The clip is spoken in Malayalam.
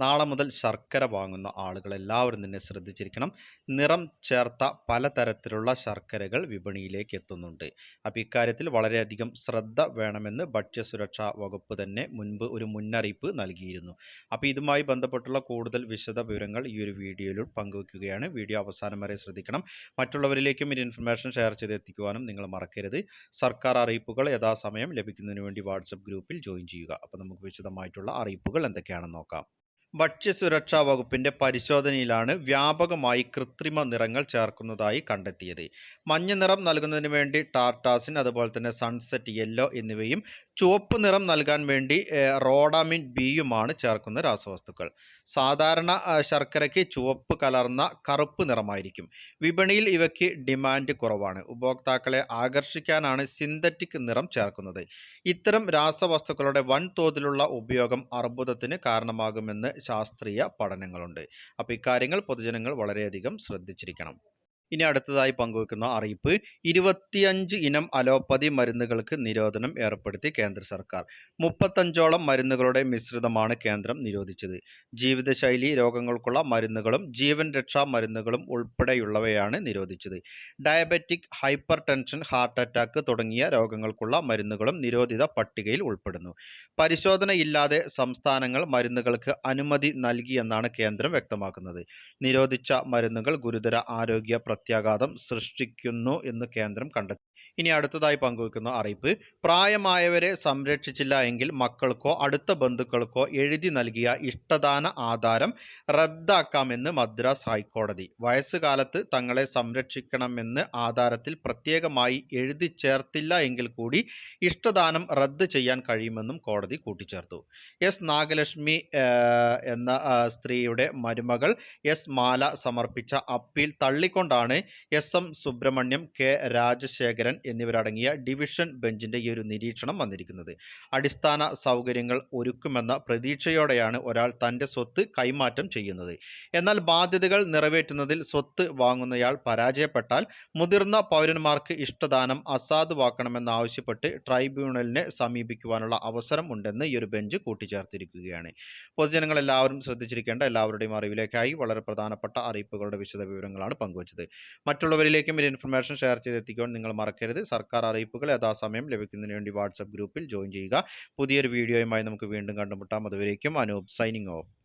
നാളെ മുതൽ ശർക്കര വാങ്ങുന്ന ആളുകൾ എല്ലാവരും തന്നെ ശ്രദ്ധിച്ചിരിക്കണം. നിറം ചേർത്ത പലതരത്തിലുള്ള ശർക്കരകൾ വിപണിയിലേക്ക് എത്തുന്നുണ്ട്. അപ്പോൾ ഇക്കാര്യത്തിൽ വളരെയധികം ശ്രദ്ധ വേണമെന്ന് ഭക്ഷ്യസുരക്ഷാ വകുപ്പ് തന്നെ മുൻപ് ഒരു മുന്നറിയിപ്പ് നൽകിയിരുന്നു. അപ്പോൾ ഇതുമായി ബന്ധപ്പെട്ടുള്ള കൂടുതൽ വിശദ വിവരങ്ങൾ ഈ ഒരു വീഡിയോയിൽ പങ്കുവയ്ക്കുകയാണ് വീഡിയോ അവസാനം വരെ ശ്രദ്ധിക്കണം. മറ്റുള്ളവരിലേക്കും ഈ ഇൻഫർമേഷൻ ഷെയർ ചെയ്ത് എത്തിക്കുവാനും നിങ്ങൾ മറക്കരുത്. സർക്കാർ അറിയിപ്പുകൾ യഥാസമയം ലഭിക്കുന്നതിന് വേണ്ടി വാട്സപ്പ് ഗ്രൂപ്പിൽ ജോയിൻ ചെയ്യുക. അപ്പോൾ നമുക്ക് വിശദമായിട്ടുള്ള അറിയിപ്പുകൾ എന്തൊക്കെയാണെന്ന് നോക്കാം. ഭക്ഷ്യസുരക്ഷാ വകുപ്പിന്റെ പരിശോധനയിലാണ് വ്യാപകമായി കൃത്രിമ നിറങ്ങൾ ചേർക്കുന്നതായി കണ്ടെത്തിയത്. മഞ്ഞ നിറം നൽകുന്നതിന് വേണ്ടി ടാർട്ടാസിൻ അതുപോലെ തന്നെ സൺസെറ്റ് യെല്ലോ എന്നിവയും ചുവപ്പ് നിറം നൽകാൻ വേണ്ടി റോഡാമിൻ ബിയുമാണ് ചേർക്കുന്ന രാസവസ്തുക്കൾ. സാധാരണ ശർക്കരയ്ക്ക് ചുവപ്പ് കലർന്ന കറുപ്പ് നിറമായിരിക്കും. വിപണിയിൽ ഇവയ്ക്ക് ഡിമാൻഡ് കുറവാണ്. ഉപഭോക്താക്കളെ ആകർഷിക്കാനാണ് സിന്തറ്റിക് നിറം ചേർക്കുന്നത്. ഇത്തരം രാസവസ്തുക്കളുടെ വൻതോതിലുള്ള ഉപയോഗം അർബുദത്തിന് കാരണമാകുമെന്ന് ശാസ്ത്രീയ പഠനങ്ങളുണ്ട്. അപ്പോൾ ഇക്കാര്യങ്ങൾ പൊതുജനങ്ങൾ വളരെയധികം ശ്രദ്ധിച്ചിരിക്കണം. ഇനി അടുത്തതായി പങ്കുവെക്കുന്ന അറിയിപ്പ് ഇരുപത്തിയഞ്ച് ഇനം അലോപ്പതി മരുന്നുകൾക്ക് നിരോധനം ഏർപ്പെടുത്തി കേന്ദ്ര സർക്കാർ. മുപ്പത്തഞ്ചോളം മരുന്നുകളുടെ മിശ്രിതമാണ് കേന്ദ്രം നിരോധിച്ചത്. ജീവിതശൈലി രോഗങ്ങൾക്കുള്ള മരുന്നുകളും ജീവൻ രക്ഷാ മരുന്നുകളും ഉൾപ്പെടെയുള്ളവയാണ് നിരോധിച്ചത്. Diabetic hypertension heart attack തുടങ്ങിയ രോഗങ്ങൾക്കുള്ള മരുന്നുകളും നിരോധിത പട്ടികയിൽ ഉൾപ്പെടുന്നു. പരിശോധനയില്ലാതെ സംസ്ഥാനങ്ങൾ മരുന്നുകൾക്ക് അനുമതി നൽകിയെന്നാണ് കേന്ദ്രം വ്യക്തമാക്കുന്നത്. നിരോധിച്ച മരുന്നുകൾ ഗുരുതര ആരോഗ്യ പ്രത്യാഘാതം സൃഷ്ടിക്കുന്നു എന്ന് കേന്ദ്രം കണ്ടെത്തി. ഇനി അടുത്തതായി പങ്കുവെക്കുന്ന അറിയിപ്പ്. പ്രായമായവരെ സംരക്ഷിച്ചില്ല എങ്കിൽ മക്കൾക്കോ അടുത്ത ബന്ധുക്കൾക്കോ എഴുതി നൽകിയ ഇഷ്ടദാന ആധാരം റദ്ദാക്കാമെന്ന് മദ്രാസ് ഹൈക്കോടതി. വയസ്സുകാലത്ത് തങ്ങളെ സംരക്ഷിക്കണമെന്ന് ആധാരത്തിൽ പ്രത്യേകമായി എഴുതി ചേർത്തില്ല എങ്കിൽ കൂടി ഇഷ്ടദാനം റദ്ദ് ചെയ്യാൻ കഴിയുമെന്നും കോടതി കൂട്ടിച്ചേർത്തു. എസ് നാഗലക്ഷ്മി എന്ന സ്ത്രീയുടെ മരുമകൾ എസ് മാല സമർപ്പിച്ച appeal തള്ളിക്കൊണ്ടാണ് S M Subramaniam K Rajasekharan എന്നിവരടങ്ങിയ ഡിവിഷൻ ബെഞ്ചിന്റെ ഈ ഒരു നിരീക്ഷണം വന്നിരിക്കുന്നത്. അടിസ്ഥാന സൗകര്യങ്ങൾ ഒരുക്കുമെന്ന പ്രതീക്ഷയോടെയാണ് ഒരാൾ തന്റെ സ്വത്ത് കൈമാറ്റം ചെയ്യുന്നത്. എന്നാൽ ബാധ്യതകൾ നിറവേറ്റുന്നതിൽ സ്വത്ത് വാങ്ങുന്നയാൾ പരാജയപ്പെട്ടാൽ മുതിർന്ന പൗരന്മാർക്ക് ഇഷ്ടദാനം അസാധുവാക്കണമെന്നാവശ്യപ്പെട്ട് ട്രൈബ്യൂണലിനെ സമീപിക്കുവാനുള്ള അവസരം ഉണ്ടെന്ന് ഈ ഒരു ബെഞ്ച് കൂട്ടിച്ചേർത്തിരിക്കുകയാണ്. പൊതുജനങ്ങൾ എല്ലാവരും ശ്രദ്ധിച്ചിരിക്കേണ്ട എല്ലാവരുടെയും അറിവിലേക്കായി വളരെ പ്രധാനപ്പെട്ട അറിയിപ്പുകളുടെ വിശദ വിവരങ്ങളാണ് പങ്കുവച്ചത്. മറ്റുള്ളവരിലേക്കും ഒരു ഇൻഫർമേഷൻ ഷെയർ ചെയ്തെത്തിക്കുവാൻ നിങ്ങൾ മറക്കരുത്. സർക്കാർ അറിയിപ്പുകൾ യഥാസമയം ലഭിക്കുന്നതിന് വേണ്ടി വാട്സപ്പ് ഗ്രൂപ്പിൽ ജോയിൻ ചെയ്യുക. പുതിയൊരു വീഡിയോയുമായി നമുക്ക് വീണ്ടും കണ്ടുമുട്ടാം. അതുവരേക്കും അനൂപ് സൈനിങ് ഓഫ്